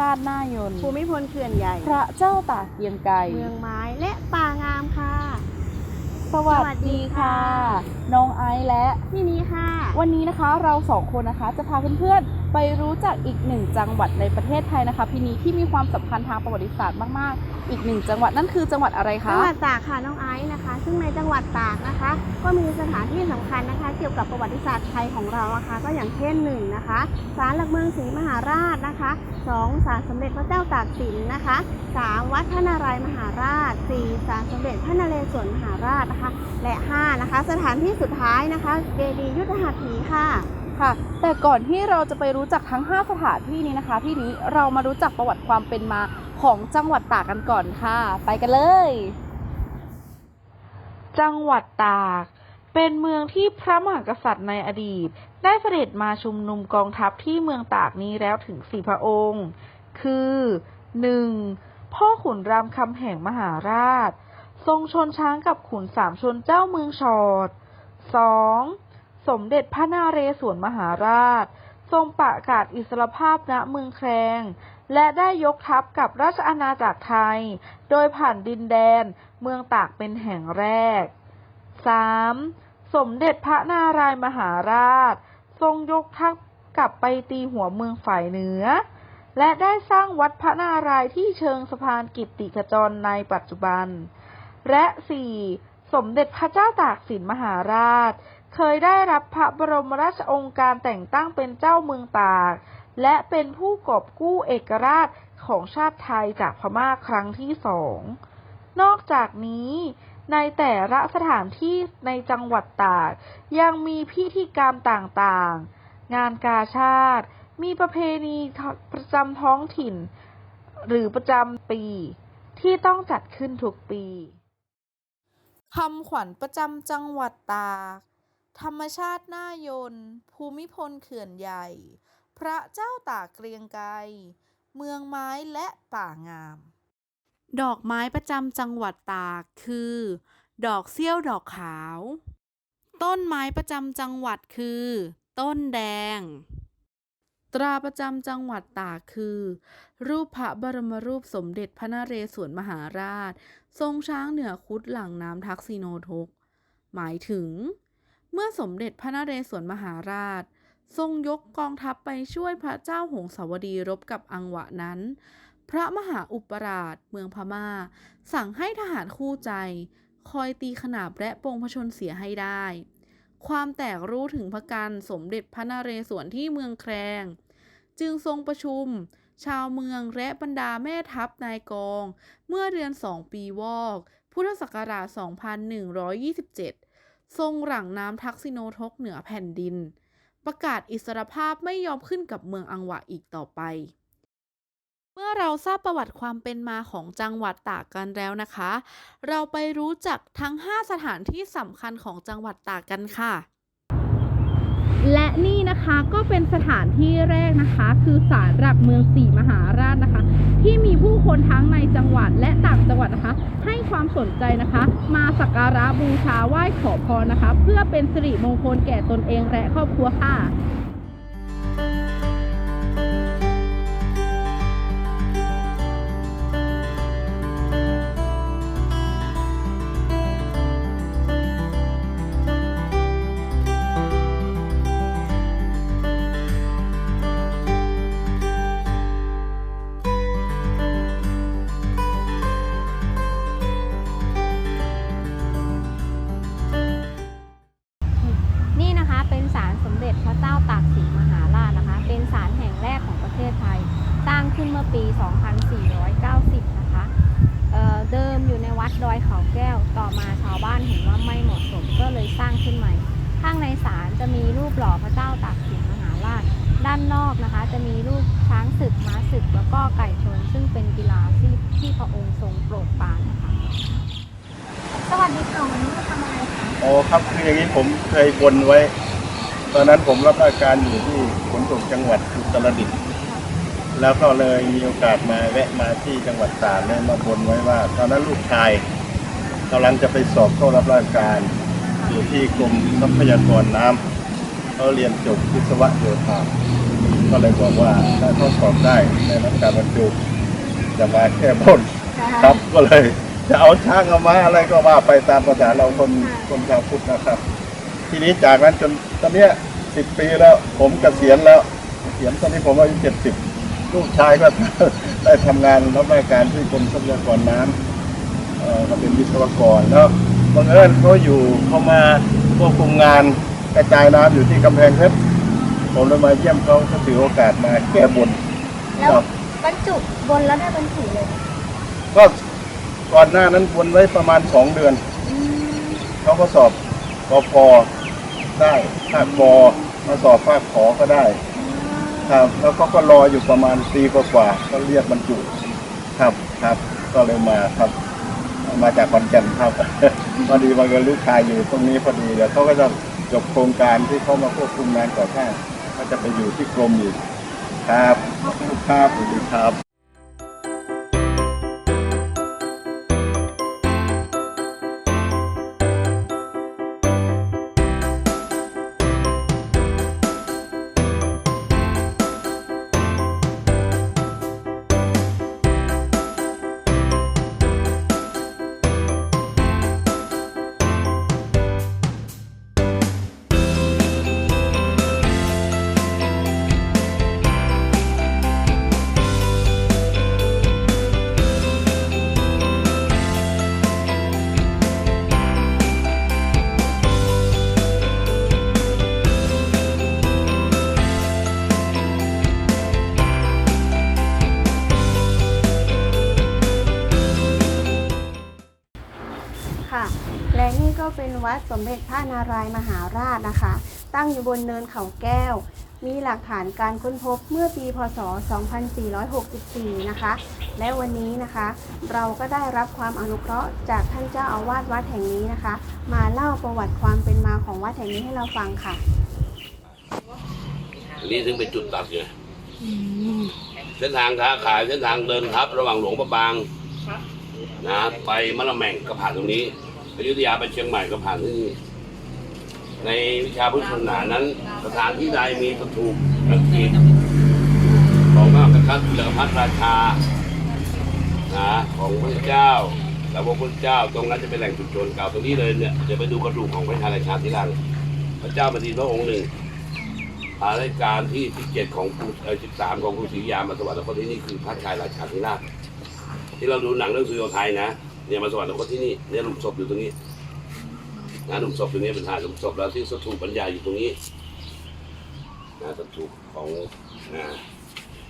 รรมชาติน่ายนภูมิพลเขื่อนใหญ่ พระเจ้าตากเกียงไกรเมืองไม้และป่างามค่ะ สวัสดีค่ะ น้องไอซ์และที่นี้ค่ะ วันนี้นะคะเราสองคนนะคะจะพาเพื่อนๆ ไปรู้จักอีกหนึ่งจังหวัดในประเทศไทยนะคะพี่นี้ที่มีความสำคัญทางประวัติศาสตร์มากๆ อีกหนึ่งจังหวัดนั่นคือจังหวัดอะไรคะ จังหวัดตากค่ะน้องไอซ์นะคะ ซึ่งในจังหวัดตากนะคะ ก็มีสถานที่สำคัญนะคะ เกี่ยวกับประวัติศาสตร์ไทยของเรานะคะ ก็อย่างเช่นหนึ่งนะคะศาลหลักเมืองศรีมหาราชนะคะสองศาลสมเด็จพระเจ้าตากสินนะคะสามวัดพระนารายมหาราชสี่ศาลสมเด็จพระนเรศวรมหาราชนะคะ และห้านะคะ สถานที่สุดท้ายนะคะเจดีย์ยุทธหัตถีค่ะ ค่ะ แต่ก่อนที่เราจะไปรู้จักทั้ง 5 สถานที่นี้นะคะพี่นี้เรามารู้จักประวัติความเป็นมาของจังหวัดตากกันก่อนค่ะ ไปกันเลย จังหวัดตาก เป็นเมืองที่พระมหากษัตริย์ในอดีต ได้เสด็จมาชุมนุมกองทัพที่เมืองตากนี้แล้วถึงสี่พระองค์ คือ 1. พ่อขุนรามคำแห่งมหาราช ทรงชนช้างกับขุนสามชนเจ้าเมืองชอด 2. สมเด็จพระนาเรศวรมหาราช ทรงประกาศอิสรภาพณเมืองแครง และได้ยกทัพกับราชอาณาจักรไทย โดยผ่านดินแดนเมืองตากเป็นแห่งแรก 3. สมเด็จพระนารายมหาราช ทรงยกทัพกลับไปตีหัวเมืองฝ่ายเหนือ และได้สร้างวัดพระนารายที่เชิงสะพานกิตติขจรในปัจจุบัน และ 4. สมเด็จพระเจ้าตากสินมหาราช เคยได้รับพระบรมราชองการแต่งตั้งเป็นเจ้าเมืองตาก และเป็นผู้กอบกู้เอกราชของชาติไทยจากพม่าครั้งที่สอง นอกจากนี้ในแต่ละสถานที่ในจังหวัดตาก ยังมีพิธีกรรมต่างๆ งานกาชาติ มีประเพณีประจำท้องถิ่น หรือประจำปี ที่ต้องจัดขึ้นทุกปีคำขวัญประจำจังหวัดตาก ธรรมชาติหน่ายน ภูมิพลเขื่อนใหญ่ พระเจ้าตากเกรียงไกร เมืองไม้และป่างาม ดอกไม้ประจำจังหวัดตากคือ ดอกเสี้ยวดอกขาว ต้นไม้ประจำจังหวัดคือ ต้นแดง ตราประจำจังหวัดตากคือ รูปพระบรมรูปสมเด็จพระนเรศวรมหาราช ทรงช้างเหนือคุดหลังน้ำทักษิโนทก หมายถึง เมื่อสมเด็จพระนเรศวรมหาราช ทรงยกกองทัพไปช่วยพระเจ้าหงสาวดีรบกับอังวะนั้น พระมหาอุปราชเมืองพม่า สั่งให้ทหารคู่ใจ คอยตีขนาบและปงพชนเสียให้ได้ ความแตกรู้ถึงพระกันสมเด็จพระนเรศวรที่เมืองแครง จึงทรงประชุม ชาวเมืองและบรรดาแม่ทัพนายกอง เมื่อเดือนสองปีวอก พุทธศักราช 2127 ทรงหลั่งน้ำทักซิโนทกเหนือแผ่นดิน ประกาศอิสรภาพไม่ยอมขึ้นกับเมืองอังวะอีกต่อไป เมื่อเราทราบประวัติความเป็นมาของจังหวัดตากกันแล้วนะคะ เราไปรู้จักทั้ง 5 สถานที่สำคัญของจังหวัดตากกันค่ะ และนี่นะคะก็เป็นสถานที่แรกนะคะ คือศาลหลักเมืองสี่มหาราชนะคะ ที่มีผู้คนทั้งในจังหวัดและต่างจังหวัดนะคะ ให้ความสนใจนะคะ มาสักการะบูชาไหว้ขอพรนะคะ เพื่อเป็นสิริมงคลแก่ตนเองและครอบครัวค่ะ ปี 2490 นะคะเเดิมอยู่ในวัดดอยเขาแก้ว ต่อมาชาวบ้านเห็นว่าไม่เหมาะสมก็เลยสร้างขึ้นใหม่ ข้างในศาลจะมีรูปหล่อพระเจ้าตากสินมหาราช ด้านนอกนะคะ จะมีรูปช้างศึกม้าศึกแล้วก็ไก่ชน ซึ่งเป็นกีฬาที่ที่พระองค์ทรงโปรดปรานนะคะ สวัสดีค่ะวันนี้มาทำอะไรคะอ๋อครับคืออย่างนี้ผมเคยบนไว้ ตอนนั้นผมรับราชการอยู่ที่ขนส่งจังหวัดอุตรดิตถ์ แล้วก็เลยมีโอกาสมาแวะมาที่จังหวัดตากเนี่ยมาบนไว้ว่า ตอนนั้นลูกชายกำลังจะไปสอบเข้ารับราชการ อยู่ที่กรมทรัพยากรน้ำเขาเรียนจบวิศวะโยธาก็เลยบอกว่าถ้าเขาสอบได้ในรับการบรรจุจะมาแค่บนครับก็เลยจะเอาช้างเอามาอะไรก็ว่าไปตามภาษาเราคนคนชาวพุทธนะครับ ทีนี้จากนั้นจนตอนเนี้ยสิบปีแล้วผมเกษียณแล้วเกษียณตอนนี้ผมอายุเจ็ดสิบ ลูกชายก็ได้ทำงานรับราชการที่กรมทรัพยากรน้ำเอ่อเขาเป็นวิศวกรแล้วบังเอิญเขาอยู่เขามาควบคุมงานกระจายน้ำอยู่ที่กำแพงเพชรผมเลยมาเยี่ยมเขาก็ถือโอกาสมาแก้บนแล้วครับบรรจุบนแล้วได้บรรจุเลยก็ก่อนหน้านั้นวนไว้ประมาณสองเดือนเขาก็สอบกพได้ภาคบมาสอบภาคขอก็ได้ ครับแล้วเขาก็รออยู่ประมาณปีกว่าๆก็เรียกบรรจุครับครับ ก็เลยมาครับ มาจากขอนแก่นครับ พอดีบังเอิญลูกชายอยู่ตรงนี้พอดีเดี๋ยวเขาก็จะจบโครงการที่เขามาควบคุมงานก่อสร้างก็จะไปอยู่ที่กรมอีกครับ ครับสวัสดีครับ สมเด็จพระนารายณ์มหาราชนะคะ ตั้งอยู่บนเนินเขาแก้ว มีหลักฐานการค้นพบเมื่อปีพศ 2464 นะคะ และวันนี้นะคะ เราก็ได้รับความอนุเคราะห์จากท่านเจ้าอาวาสวัดแห่งนี้นะคะ มาเล่าประวัติความเป็นมาของวัดแห่งนี้ให้เราฟังค่ะ อันนี้ถึงเป็นจุดตัดไงเส้นทางค้าขายเส้นทางเดินทับ ระหว่างหลวงพระบางนะไปมะละแม่งก็ผ่านตรงนี้ อยุธยาไปเชียงใหม่ก็ผ่านที่นี่ในวิชาพุทธศาสนานั้น สถานที่ใดมีสถูปอังกฤษของพระกษัตริย์จักรพรรดิราชานะของพระเจ้าแล้วพระพุทธเจ้า ตรงนั้นจะเป็นแหล่งชุมชนเก่าตรงนี้เลยเนี่ยจะไปดูกระดูกของพระชาราชาที่ล่างพระเจ้าบดีพระองค์หนึ่งภารายการที่ 17 ของกรุงเอ่อ13 ของกรุศรียามาสวรรคตที่นี่คือพระชายราชาธิราชที่เราดูหนังเรื่องสุโยไทยนะ เนี่ยมาสวรรคตที่นี่เนี่ยหลุมศพอยู่ตรงนี้นะหลุมศพตรงนี้เป็นฐานหลุมศพแล้วที่สถูปบรรยายอยู่ตรงนี้นะสถูปของนะ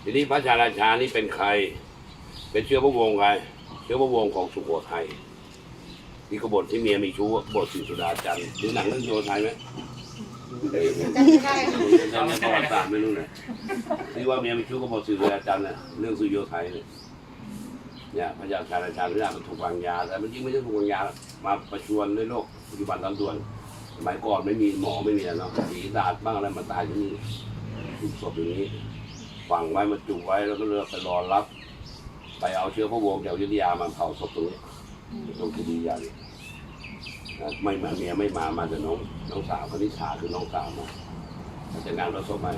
ทีนี้พระชายราชานี่เป็นใคร เป็นเชื้อพระวงศ์ใครเชื้อพระวงศ์ของสุโขทัยที่กบฏที่เมียมีชู้กบฏศรีสุดาจันทร์ดูหนังเรื่องสุริโยไทยไหมจำไม่ได้จำไม่ประวัติศาสตร์ไม่รู้นะที่ว่าเมียมีชู้ก็บอกสื่ออาจารย์น่ะเรื่องสุริโยไทยเนี่ย เนี่ยพระยาการอาจารย์เรื่องมันถูกวางยา แต่มันจริงไม่ใช่ถูกวางยา มาประชวนด้วยโรคปัจจุบันทันด่วน สมัยก่อนไม่มีหมอไม่มีอะไรเนาะผีดาดบ้างอะไรมาตายที่นี่ถูกศพอย่างนี้ฝังไว้มาจุไว้แล้วก็เลือกไปรอรับ ไปเอาเชื้อพระวงศ์จากยุธยามาเผาศพตรงนี้ตรงที่ดียาเนี่ยไม่มาเมียไม่มามาแต่น้องน้องสาวคณิษฐาคือน้องสาวมามาจากงานรถศพมา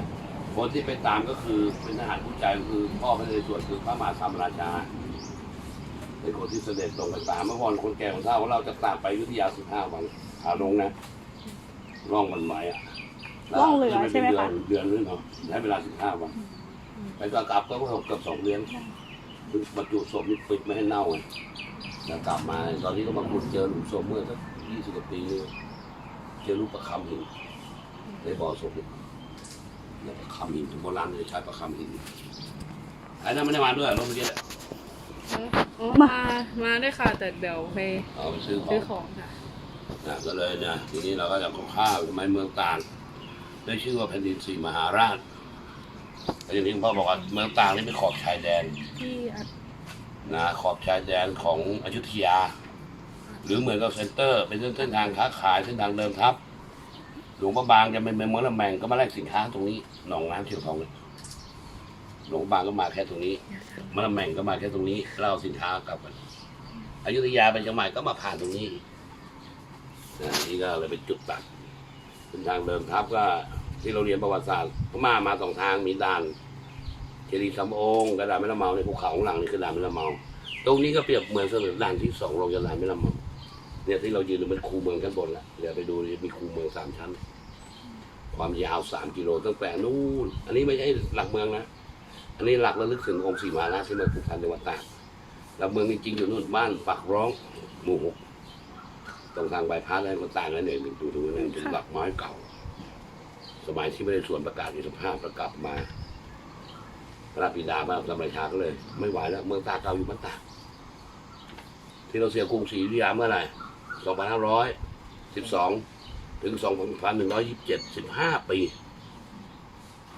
คนที่ไปตามก็คือเป็นทหารผู้ใจก็คือพ่อพระนเรศวรคือพระมหาธรรมราชา เป็นคนที่เสด็จลงไปตามเมื่อก่อนคนแก่คนเฒ่าของเราจะตามไปอยุธยาสิบห้าวันขาลงนะร่องมันไหวอะร่องเหลือใช่ไหมคะ เดือนเดือนนึงเนาะใช้เวลาสิบห้าวันไปก็กลับก็เกือบสองเดือนคือบรรจุศพนี่ปิดไม่ให้เน่าไงแล้วกลับมาตอนนี้ก็มาขุดเจอหลุมศพเมื่อสักยี่สิบกว่าปีนี่เจอรูปประคำหินในบ่อศพเนี่ยแล้วประคำหินโบราณเลยใช้ประคำหินไอ้นั่นไม่ได้มาด้วยรถเมื่อกี้แหละ มา มาด้วยค่ะ แต่เดี๋ยวไปเอาไปซื้อขอซื้องของค่ะนะก็เลยนะทีนี้เราก็จะขอข้าวทำไมเมืองต่าง ได้ชื่อว่าแผ่นดินสี่มหาราชแต่อย่างที่คุณพ่อบอกว่าเมืองต่างนี่เป็นขอบชายแดนที่อัดนะขอบชายแดนของอยุธยา หรือเหมือนกับเซ็นเตอร์ เป็นเส้นทางค้าขายเส้นทางเดิมทัพ หลวงพระบางจะเป็นเมืองละแมงก็มาแลกสินค้าตรงนี้หนองน้ำเชียงทองเนี่ย หลวงพระบางก็มาแค่ตรงนี้มะละแมงก็มาแค่ตรงนี้เล่าสินค้ากลับกันอยุธยาไปเชียงใหม่ก็มาผ่านตรงนี้นะนี่ก็เลยเป็นจุดตัดเส้นทางเดิมทัพก็ที่เราเรียนประวัติศาสตร์พม่ามาสองทางมีด่านเจดีย์สำองค์กับด่านแม่ละเมาในภูเขาของหลังนี่คือด่านแม่ละเมา ตรงนี้ก็เปรียบเหมือนเสมือนด่านที่สองลงจากด่านแม่ละเมาเนี่ยที่เรายืนอยู่เป็นคูเมืองกันบนละเดี๋ยวไปดูดิมีคูเมืองสามชั้น ความยาวสามกิโลตั้งแต่นู่น อันนี้ไม่ใช่หลักเมืองนะ อันนี้หลักระลึกถึงองค์สีมานะที่เมืองภูพันจังหวัดตากหลักเมืองจริงๆอยู่นู่นบ้านปากร้องหมู่หกตรงทางใบายพาสอะไรมันต่างกันเนี่ยดูดูนั่นเป็นหลักไม้เก่า สมัยที่ไม่ได้ส่วนประกาศอิสรภาพประกาศมาพระบิดามาสมัยชาก็เลย ไม่ไหวแล้ว เมืองตากเก่าอยู่มันตากที่เราเสียกรุงศรีอยุธยาเมื่อไหร่2512ถึง2,127 15ปีพอไม่ได้ส่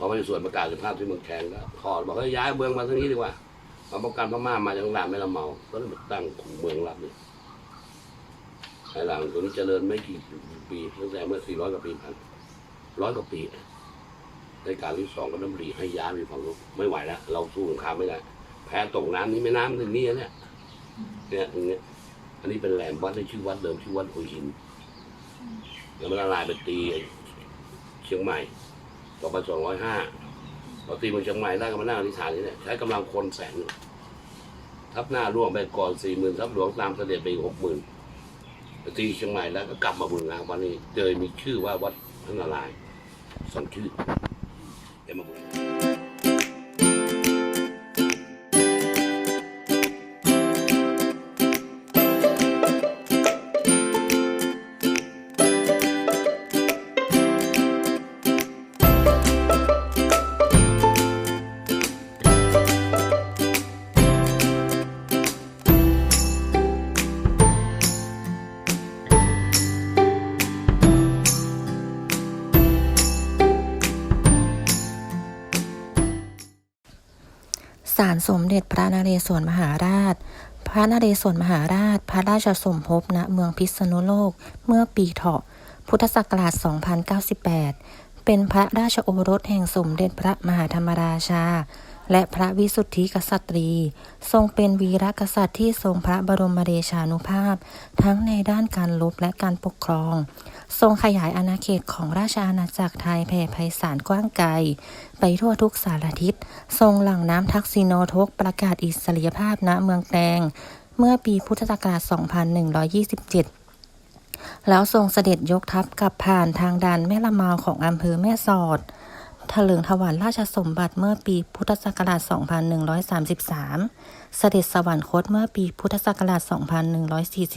วนประกาศสรภาพที่เมืองแคนก็ขอบอกให้ย้ายเมืองมาทางนี้ดีกว่ามาป้องกันพม่ามาจากหลานไม่ละเมา ก็เลยตั้งขุมเมืองรับเนี่ยไอ้หลังตัวนี้เจริญไม่กี่ปีตั้งแต่เมื่อ 400 กว่าปีผ่านร้อยกว่าปีในการที่สองก็น้ำรีให้ย้ายไปฝั่งนู้นไม่ไหวแล้ว เราสู้สงครามไม่ได้ แพ้ตกน้ำนี่ไม่น้ำถึงนี่เนี่ย เนี่ยตรงนี้อันนี้เป็นแหลมวัดในชื่อวัดเดิมชื่อวัดหัวหินแล้วมันละลายไปตีเชียงใหม่ ต่อไปสองร้อยห้าพอตีเมืองเชียงใหม่ได้ก็มานั่งอธิษฐานนี่เนี่ยใช้กำลังคนแสนทับหน้าร่วงไปก่อนสี่หมื่นทับหลวงตามเสด็จไปหกหมื่นตีเชียงใหม่แล้วก็กลับมาบุญงานวันนี้เจอมีชื่อว่าวัดพระนารายณ์สองชื่อาลสมเด็จพระนเรศวรมหาราช พระนเรศวรมหาราช พระราชสมภพณเมืองพิษณุโลก เมื่อปีเถาะ พุทธศักราช 2098 เป็นพระราชโอรสแห่งสมเด็จพระมหาธรรมราชา และพระวิสุทธิกษัตรี ทรงเป็นวีรกษัตริย์ที่ทรงพระบรมเดชานุภาพ ทั้งในด้านการลบและการปกครอง ทรงขยายอาณาเขตของราชอาณาจักรไทยแผ่ไพศาลกว้างไกล ไปทั่วทุกสารทิศ ทรงหลั่งน้ำทักษิโนทกประกาศอิสริยภาพณเมืองแตงเมื่อปีพุทธศักราช 2127แล้วทรงเสด็จยกทัพกลับผ่านทางด่านแม่ละมาของอำเภอแม่สอด ถลิงถวันราชสมบัติเมื่อปีพุทธศักราช 2133 เสด็จสวรรคตเมื่อปีพุทธศักราช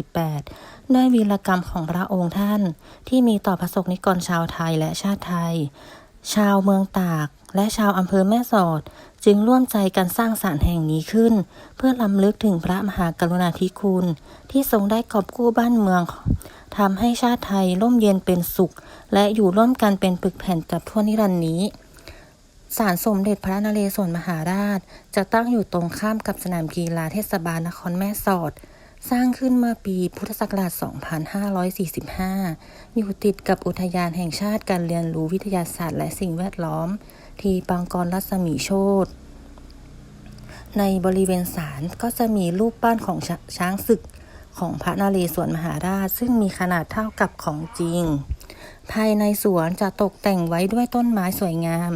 2148 ด้วยวีรกรรมของพระองค์ท่าน ที่มีต่อประสบนิกรชาวไทยและชาติไทย ชาวเมืองตาก และชาวอำเภอแม่สอด จึงร่วมใจกันสร้างศาลแห่งนี้ขึ้น เพื่อลำลึกถึงพระมหากรุณาธิคุณ ที่ทรงได้กอบกู้บ้านเมืองทำให้ชาติไทยร่มเย็นเป็นสุข และอยู่ร่วมกันเป็นปึกแผ่นจับทั่วนิรันดร์นี้ ศาลสมเด็จพระนเรศวรมหาราช จะตั้งอยู่ตรงข้ามกับสนามกีฬาเทศบาลนครแม่สอด สร้างขึ้นเมื่อปีพุทธศักราช 2545 อยู่ติดกับอุทยานแห่งชาติการเรียนรู้วิทยาศาสตร์และสิ่งแวดล้อม ที่ปังกรรัศมีโชตในบริเวณศาลก็จะมีรูปปั้นของชช้างศึกของพระนเรศวรมหาราช ซึ่งมีขนาดเท่ากับของจริง ภายในสวนจะตกแต่งไว้ด้วยต้นไม้สวยงาม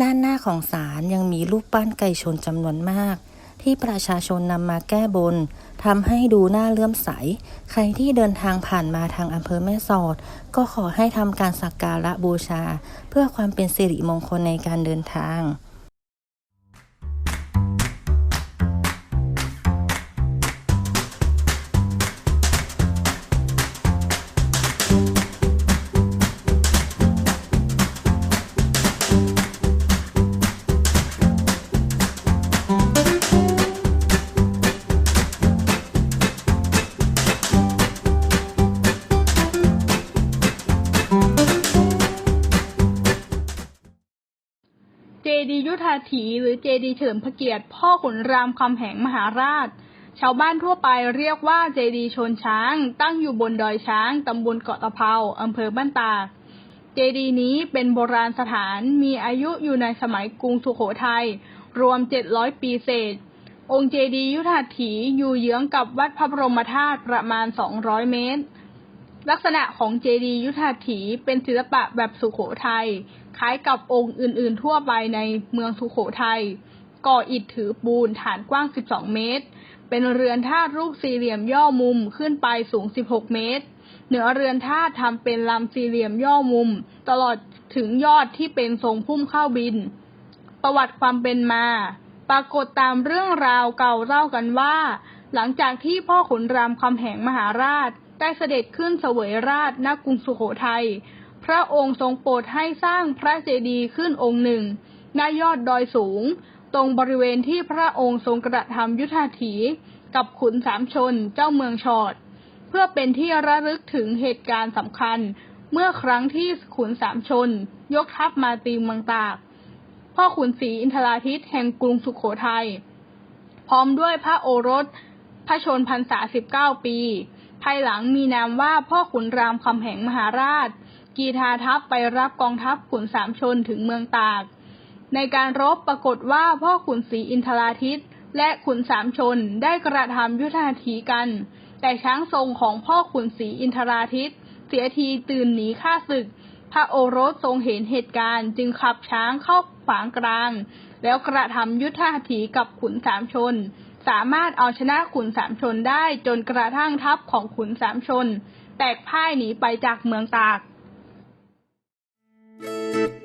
ด้านหน้าของศาลยังมีรูปปั้นไก่ชนจำนวนมาก ที่ประชาชนนำมาแก้บนทำให้ดูน่าเลื่อมใส ใครที่เดินทางผ่านมาทางอำเภอแม่สอด ก็ขอให้ทำการสักการะบูชา เพื่อความเป็นสิริมงคลในการเดินทางาถีหรือเจดีเฉลิมพระเกียรติ พ่อขุนรามคำแหงมหาราช ชาวบ้านทั่วไปเรียกว่าเจดีชนช้าง ตั้งอยู่บนดอยช้าง ตำบลเกาะตะเภาอำเภอบ้านตากเจดีนี้เป็นโบราณสถานมีอายุอยู่ในสมัยกรุงสุโขทัยรวม 700 ปีเศษ องค์เจดียุทธาถีอยู่เยื้องกับวัดพระบรมธาตุประมาณ 200 เมตร ลักษณะของเจดีย์ยุทธาถีเป็นศิลปะแบบสุโขทัย คล้ายกับองค์อื่นๆ ทั่วไปในเมืองสุโขทัย ก่ออิฐถือปูนฐานกว้าง 12 เมตร เป็นเรือนธาตุรูปสี่เหลี่ยมย่อมุมขึ้นไปสูง 16 เมตร เหนือเรือนธาตุทำเป็นลำสี่เหลี่ยมย่อมุม ตลอดถึงยอดที่เป็นทรงพุ่มเข้าบิน ประวัติความเป็นมา ปรากฏตามเรื่องราวเก่าเล่ากันว่า หลังจากที่พ่อขุนรามคำแหงมหาราชได้เสด็จขึ้นเสวยราชณกรุงสุโขทัย พระองค์ทรงโปรดให้สร้างพระเจดีย์ขึ้นองค์หนึ่งณยอดดอยสูง ตรงบริเวณที่พระองค์ทรงกระทำยุทธาถีกับขุนสามชนเจ้าเมืองชอด เพื่อเป็นที่ระลึกถึงเหตุการณ์สำคัญ เมื่อครั้งที่ขุนสามชน ยกทัพมาตีเมืองตาก พ่อขุนศรีอินทราทิตแห่งกรุงสุขโขทัยพร้อมด้วยพระโอรส พระชนพรรษา19ปี ภายหลังมีนามว่าพ่อขุนรามคำแหงมหาราช กีทาทัพไปรับกองทัพขุนสามชนถึงเมืองตาก ในการรบปรากฏว่าพ่อขุนศรีอินทราทิตและขุนสามชนได้กระทำยุทธาถีกัน แต่ช้างทรงของพ่อขุนศรีอินทราทิตเสียทีตื่นหนีข้าศึก พระโอรสทรงเห็นเหตุการณ์จึงขับช้างเข้าขวางกลาง แล้วกระทำยุทธาถีกับขุนสามชน สามารถเอาชนะขุนสามชนได้จนกระทั่งทัพของขุนสามชน แตกพ่ายหนีไปจากเมืองตาก แ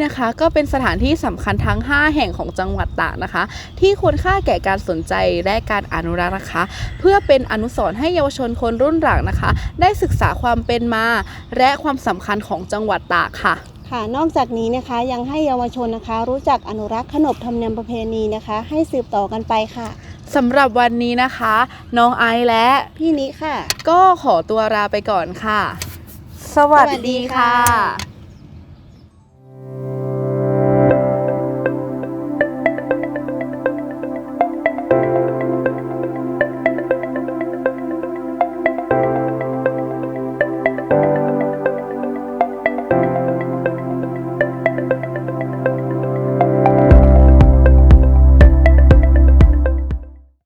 นี่นะคะก็เป็นสถานที่สำคัญทั้ง 5 แห่งของจังหวัดตากนะคะ ที่ควรค่าแก่การสนใจและการอนุรักษ์นะคะ เพื่อเป็นอนุสรณ์ให้เยาวชนคนรุ่นหลังนะคะ ได้ศึกษาความเป็นมา และความสำคัญของจังหวัดตากค่ะค่ะนอกจากนี้นะคะยังให้เยาวชนนะคะ รู้จักอนุรักษ์ขนบธรรมเนียมประเพณีนะคะ ให้สืบต่อกันไปค่ะสำหรับวันนี้นะคะ น้องไอซ์และพี่นิค่ะ ก็ขอตัวลาไปก่อนค่ะ สวัสดีค่ะ